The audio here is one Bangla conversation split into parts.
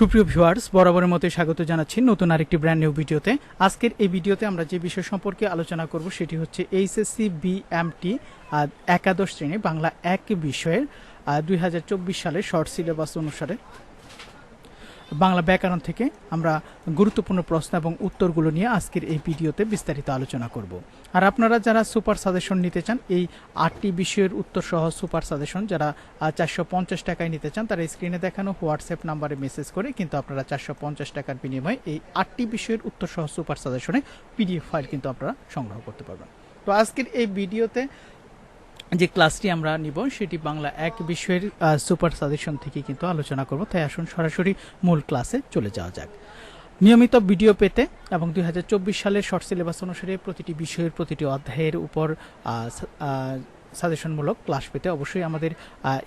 সুপ্রিয় ভিউয়ার্স, বরাবরের মতো স্বাগত জানাচ্ছি নতুন আরেকটি ব্র্যান্ড নিউ ভিডিওতে। আজকের এই ভিডিওতে আমরা যে বিষয় সম্পর্কে আলোচনা করব সেটি হচ্ছে এইচএসসি বিএমটি একাদশ শ্রেণি বাংলা এক বিষয়ের দুই হাজার চব্বিশ সালের শর্ট সিলেবাস অনুসারে। বাংলা ব্যাকরণ থেকে আমরা গুরুত্বপূর্ণ প্রশ্ন এবং উত্তরগুলো নিয়ে আজকের এই ভিডিওতে বিস্তারিত আলোচনা করব। আর আপনারা যারা সুপার সাজেশন নিতে চান, এই আটটি বিষয়ের উত্তর সহ সুপার সাজেশন যারা চারশো পঞ্চাশ টাকায় নিতে চান, তারা স্ক্রিনে দেখানো হোয়াটসঅ্যাপ নাম্বারে মেসেজ করে কিন্তু আপনারা চারশো পঞ্চাশ টাকার বিনিময়ে এই আটটি বিষয়ের উত্তর সহ সুপার সাজেশনে পিডিএফ ফাইল কিন্তু আপনারা সংগ্রহ করতে পারবেন। তো আজকের এই ভিডিওতে যে ক্লাসটি আমরা নিব, সেটি বাংলা এক বিষয়ের সুপার সাজেশন থেকে কিন্তু আলোচনা করব। তাই আসুন সরাসরি মূল ক্লাসে চলে যাওয়া যাক। নিয়মিত ভিডিও পেতে এবং দুই হাজার চব্বিশ সালের শর্ট সিলেবাস অনুসারে প্রতিটি বিষয়ের প্রতিটি অধ্যায়ের উপর সাজেশনমূলক ক্লাস পেতে অবশ্যই আমাদের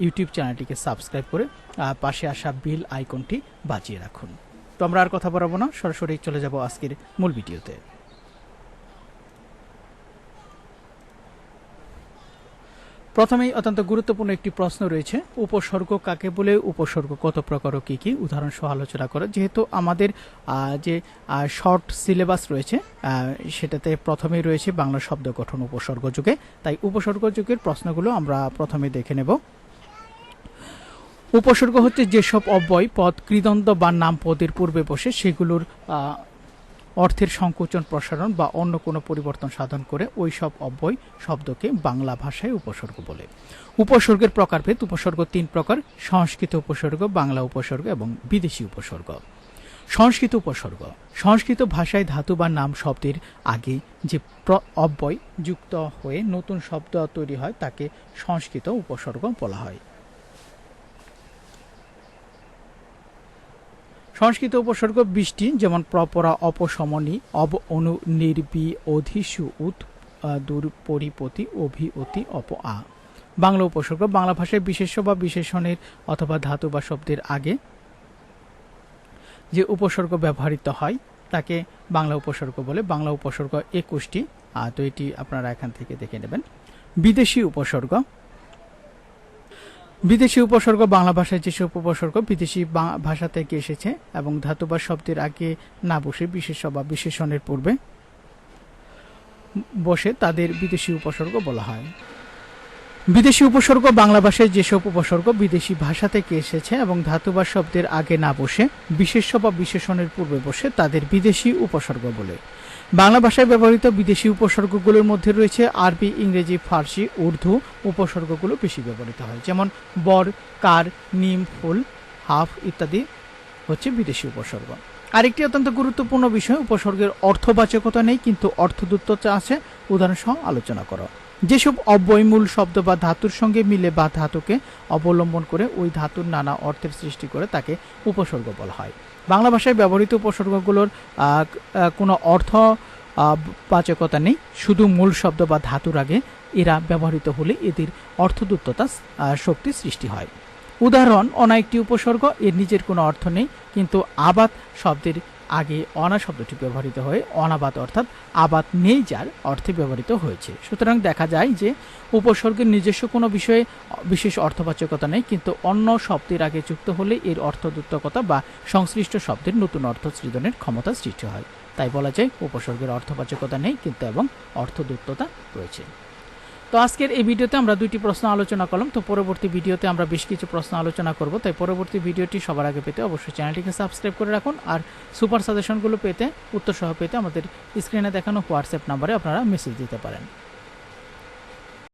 ইউটিউব চ্যানেলটিকে সাবস্ক্রাইব করে পাশে আসা বিল আইকনটি বাঁচিয়ে রাখুন। তো আমরা আর কথা বলব না, সরাসরি চলে যাব আজকের মূল ভিডিওতে। প্রথমেই অত্যন্ত গুরুত্বপূর্ণ একটি প্রশ্ন রয়েছে, উপসর্গ কাকে বলে, উপসর্গ কত প্রকার ও কী কী? উদাহরণ সহ আলোচনা করা। যেহেতু আমাদের যে শর্ট সিলেবাস রয়েছে সেটাতে প্রথমেই রয়েছে বাংলা শব্দ গঠন উপসর্গ যুগে। তাই উপসর্গ যুগের প্রশ্নগুলো আমরা প্রথমে দেখে নেব। উপসর্গ হচ্ছে যেসব অব্যয় পদ কৃদন্ত বা নাম পদের পূর্বে বসে সেগুলোর অর্থের সংকোচন প্রসারণ বা অন্য কোনো পরিবর্তন সাধন করে ওই সব অব্যয় শব্দকে বাংলা ভাষায় উপসর্গ বলে। উপসর্গের প্রকারভেদ উপসর্গ তিন প্রকার, সংস্কৃত উপসর্গ, বাংলা উপসর্গ এবং বিদেশি উপসর্গ। সংস্কৃত উপসর্গ। সংস্কৃত ভাষায় ধাতু বা নাম শব্দের আগে যে অব্যয় যুক্ত হয়ে নতুন শব্দ তৈরি হয় তাকে সংস্কৃত উপসর্গ বলা হয়। সংস্কৃত উপসর্গ বৃষ্টি, যেমন প্রপরা অপসমনী অব অনু নির্বি অধিসু উত দূর পরিপতি অভি অতি অপ আ। বাংলা উপসর্গ, বাংলা ভাষায় বিশেষ্য বা বিশেষণের অথবা ধাতু বা শব্দের আগে যে উপসর্গ ব্যবহৃত হয়, তাকে বাংলা উপসর্গ বলে। বাংলা উপসর্গ একুশটি তো এটি আপনারা এখান থেকে দেখে নেবেন। বিদেশি উপসর্গ বিদেশি উপসর্গ, বাংলা ভাষায় যেসব উপসর্গ বিদেশি ভাষা থেকে এসেছে এবং ধাতু বা শব্দের আগে না বসে বিশেষ বা বিশেষণের পূর্বে বসে তাদের বিদেশি উপসর্গ বলা হয়। বিদেশি উপসর্গ, বাংলা ভাষায় যেসব উপসর্গ বিদেশি ভাষা থেকে এসেছে এবং ধাতু বা শব্দের আগে না বসে বিশেষ বা বিশেষণের পূর্বে বসে তাদের বিদেশি উপসর্গ বলে। বাংলা ভাষায় ব্যবহৃত বিদেশি উপসর্গগুলোর মধ্যে রয়েছে আরবি, ইংরেজি, ফার্সি, উর্দু উপসর্গগুলো বেশি ব্যবহৃত হয়। যেমন বর, কার, নিম, ফুল, হাফ ইত্যাদি হচ্ছে বিদেশি উপসর্গ। আরেকটি অত্যন্ত গুরুত্বপূর্ণ বিষয়, উপসর্গের অর্থবাচকতা নেই, কিন্তু অর্থদূত্ততা আছে। উদাহরণ সহ আলোচনা করো। যেসব অব্যয়মূল শব্দ বা ধাতুর সঙ্গে মিলে বা ধাতুকে অবলম্বন করে ওই ধাতুর নানা অর্থের সৃষ্টি করে তাকে উপসর্গ বলা হয়। বাংলা ভাষায় ব্যবহৃত উপসর্গগুলোর কোনো অর্থ পাচকতা নেই। শুধু মূল শব্দ বা ধাতুর আগে এরা ব্যবহৃত হলে এদের অর্থদূততা শক্তি সৃষ্টি হয়। উদাহরণ অনা একটি উপসর্গ, এর নিজের কোনো অর্থ নেই, কিন্তু আবাদ শব্দের আগে অনা শব্দটি ব্যবহৃত হয়ে, অনাবাদ অর্থাৎ আবাদ নেই যার অর্থে ব্যবহৃত হয়েছে। সুতরাং দেখা যায় যে উপসর্গের নিজস্ব কোনো বিষয়ে বিশেষ অর্থবাচকতা নেই, কিন্তু অন্য শব্দের আগে যুক্ত হলে এর অর্থদূত্তকতা বা সংশ্লিষ্ট শব্দের নতুন অর্থ সৃজনের ক্ষমতা সৃষ্টি হয়। তাই বলা যায় উপসর্গের অর্থবাচকতা নেই, কিন্তু এবং অর্থদূত্ততা রয়েছে। তো আজকের এই ভিডিওতে আমরা দুইটি প্রশ্ন আলোচনা করলাম। তো পরবর্তী ভিডিওতে আমরা বেশ কিছু প্রশ্ন আলোচনা করব। তাই পরবর্তী ভিডিওটি সবার আগে পেতে অবশ্যই চ্যানেলটিকে সাবস্ক্রাইব করে রাখুন আর সুপার সাজেশনগুলো পেতে উত্তর সহ পেতে আমাদের স্ক্রিনে দেখানো হোয়াটসঅ্যাপ নাম্বারে আপনারা মেসেজ দিতে পারেন।